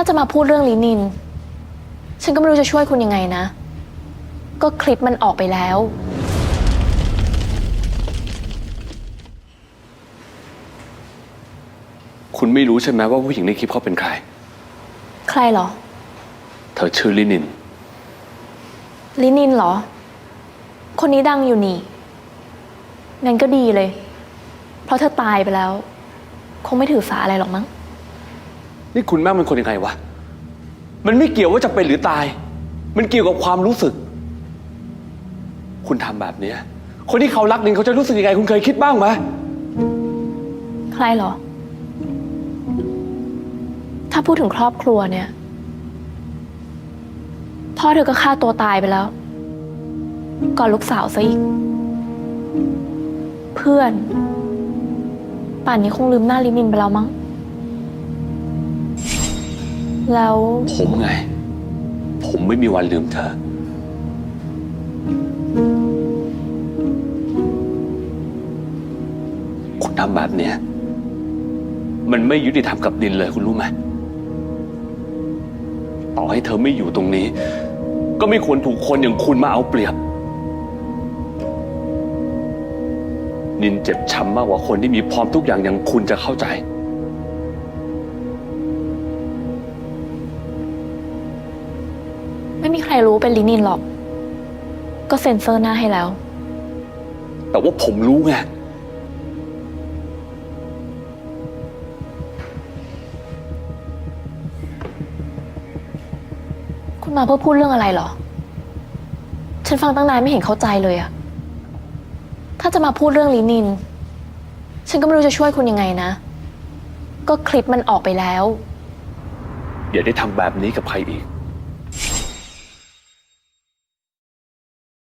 ถ้าจะมาพูดเรื่องลินิน ฉันก็ไม่รู้จะช่วยคุณยังไงนะ ก็คลิปมันออกไปแล้ว คุณไม่รู้ใช่ไหมว่าผู้หญิงในคลิปเขาเป็นใคร ใครเหรอ เธอชื่อลินิน ลินินเหรอ คนนี้ดังอยู่นี่ งั้นก็ดีเลย เพราะเธอตายไปแล้ว คงไม่ถือสาอะไรหรอกมั้ง นี่คุณแม่งเป็นคนยังไงวะ มันไม่เกี่ยวว่าจะเป็นหรือตาย มันเกี่ยวกับความรู้สึก คุณทำแบบเนี้ย คนที่เขารักนินเขาจะรู้สึกยังไง คุณเคยคิดบ้างไหมใครเหรอ ถ้าพูดถึงครอบครัวเนี่ย พ่อเธอก็ฆ่าตัวตายไปแล้ว ก่อนลูกสาวซะอีก เพื่อน ป่านนี้คงลืมหน้าลินินไปแล้วมั้ง แล้วผมไง ผมไม่มีวันลืมเธอ คุณทำแบบเนี้ยมันไม่ยุติธรรมกับดินเลยคุณรู้ไหม ต่อให้เธอไม่อยู่ตรงนี้ ก็ไม่ควรถูกคนอย่างคุณมาเอาเปรียบ นินเจ็บช้ำมากกว่าคนที่มีพร้อมทุกอย่างอย่างคุณจะเข้าใจ ไม่มีใครรู้เป็นลินินหรอก ก็เซ็นเซอร์หน้าให้แล้ว แต่ว่าผมรู้ไง คุณมาเพื่อพูดเรื่องอะไรเหรอ ฉันฟังตั้งนานไม่เห็นเข้าใจเลยอะถ้าจะมาพูดเรื่องลินิน ฉันก็ไม่รู้จะช่วยคุณยังไงนะ ก็คลิปมันออกไปแล้ว อย่าได้ทำแบบนี้กับใครอีก